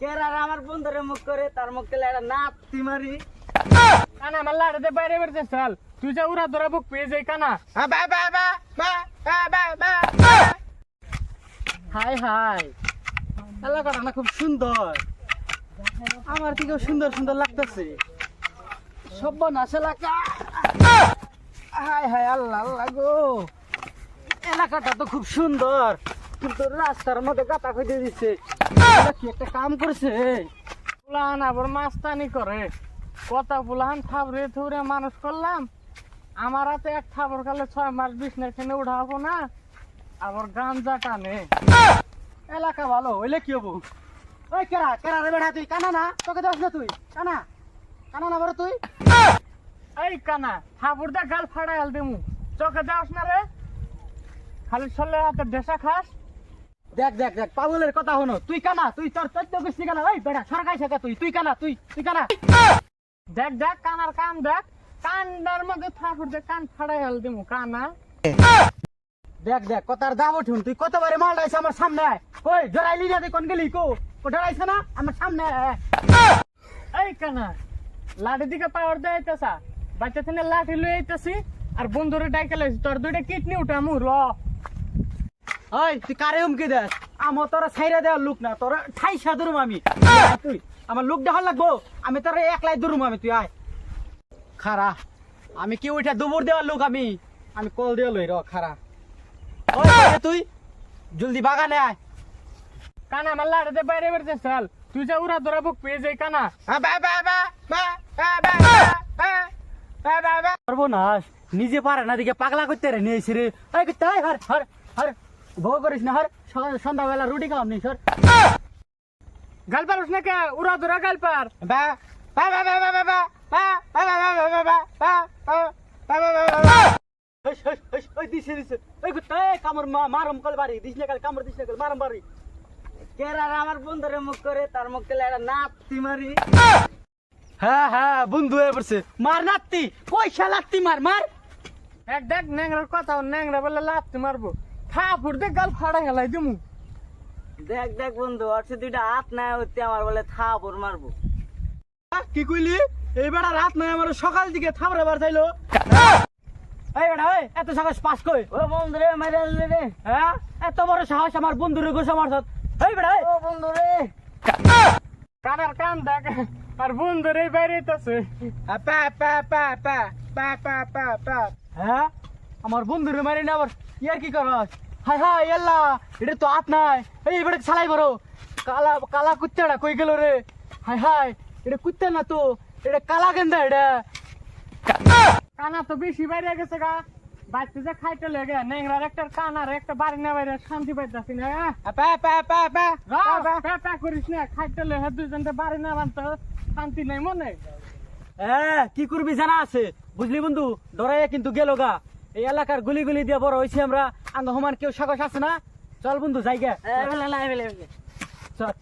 কেরার আমার বন্ধুরে মুখ করে তার মুখ একটা নাতি মারি। কানা আমার লাড়াতে বাইরে চাল। তুই যা উড়া ধরা বুক পেয়ে যাই কানা। বা বা বা বা বা বা বা। হাই হাই। এলাকাটা না খুব সুন্দর। আমার থেকেও সুন্দর সুন্দর লাগতেছে। সব্যনাশ এলাকা। হাই হাই আল্লাহ আল্লাহ গো। এলাকাটা তো খুব সুন্দর। কিন্তু রাস্তার মধ্যে গাতা খুঁজে দিচ্ছে কি একটা কাম করেছে? পুলাহান আবার মাস্তানি করে। কত পুলাহান থাবরে থুরে মানুষ করলাম। আমার হাতে এক থাবর কালে ছয় মাস বিছনা খেনে উঠাবো না। আবার গাঞ্জা টানে। এলাকা ভালো হইলে কি হব? ওই কেরা কেরা রে বেড়া তুই? কানা না? তোকে দেওয়াস না তুই? কানা? কানা না বড় তুই? এই কানা থাবর দা গাল ফাড়াই আল দেমু। চোখে যাওস না রে? খালি চলে হাতে দেশা খাস। দেখ দেখ দেখ, পাগলের কথা হনো তুই কানা, তুই তোর চোদ্দ গোষ্ঠী কানা ওই বেড়া সরকারি শেখা তুই তুই কানা, তুই তুই কানা। দেখ দেখ, কানার কান, দেখ কান্ডার মধ্যে থাবর দে কান ফাড়াই আল দেমু, কানা। দেখ দেখ, কথার দাম উঠুন, তুই কতবারে মাল ডাইছে আমার সামনে আয়। ওই জড়াইলি না তুই কোন গেলি, কো? ও না? আমার সামনে আয়। এই কানা, লাঠি দিকে পাওয়ার দেয় আইতেছা। বাচ্চা থেকে লাঠি আইতেছি, আর বন্ধুরে ডাইকে লাইছি, তোর দুইটা কিডনি উঠামু র তুই না আমি লোক লাগবো আমি আমি তুই আয় আমি কি ওইটা দুপুর দেওয়ার লোক আমি আমি কল দিয়ে লই খারা তুই জলদি বাগানে আয় কানা আমার লাঠিতে বাইরে চাল তুই যা উড়া ধরা বুক পেয়ে যাই কানা নিজে পারে না দিকে পাগলা করতে রে নিয়েছি রে হর হর হর ভোগ করিস না হর সন্ধ্যাবেলা রুটি খাওয়াম নি সর গাল না কে উড়া গাল পার বা বা বা বা দিছে কল আমার মুখ মুখ কেলে হ্যাঁ হ্যাঁ হয়ে পড়ছে মার নাতি পয়সা লাগতি মার মার এক দেখ ন্যাংরার কথা ন্যাংরা বলে লাথি মারবো থাপুর দে গাল ফাড়া হেলাই দিমু। দেখ দেখ বন্ধু আর সে দুইটা হাত নাই হতে আমার বলে থাপড় মারবো। কি কইলি? এই বেড়া রাত নাই আমার সকাল দিকে থাপড়ে বার চাইলো। এই বেড়া ওই এত সাহস পাস কই? ও বন্ধু রে মাইরা রে। হ্যাঁ? এত বড় সাহস আমার বন্ধু রে গোসা মারছত। এই বেড়া ও বন্ধু রে। কানার কান দেখ আর বন্ধুরে বাইরে হইতাছে পা পা পা পা পা পা পা পা হ্যাঁ? আমার বন্ধু রে মারি না আবার ইয়ার কি করস হাই হাই এল্লা এটা তো হাত নাই। এই বেড়ে ছালাই বড় কালা কালা কুত্তাটা কই গেল রে? হাই হাই এটা কুত্তা না তো? এটা কালা গেন্দা এটা। কানা তো বেশি বাইরে গেছে গা। বাচ্চা যে খাইতে লেগে ন্যাংরার একটা কানার একটা বাড়ি না বাইরে শান্তি পাইতাছি না হ্যাঁ? পা পা পা পা। রা, পেঁপা করিস না খাইতে লেগে দুজনটা বাড়ি না বানতে শান্তি নাই মনে। হ্যাঁ কি করবি জানা আছে? বুঝলি বন্ধু ডরাইয়া কিন্তু গেল গা। এই এলাকার গুলি গুলি দিয়ে বড় হয়েছি আমরা। আঙ্গ সমান কেউ সাহস আছে না? চল বন্ধু জায়গা চল।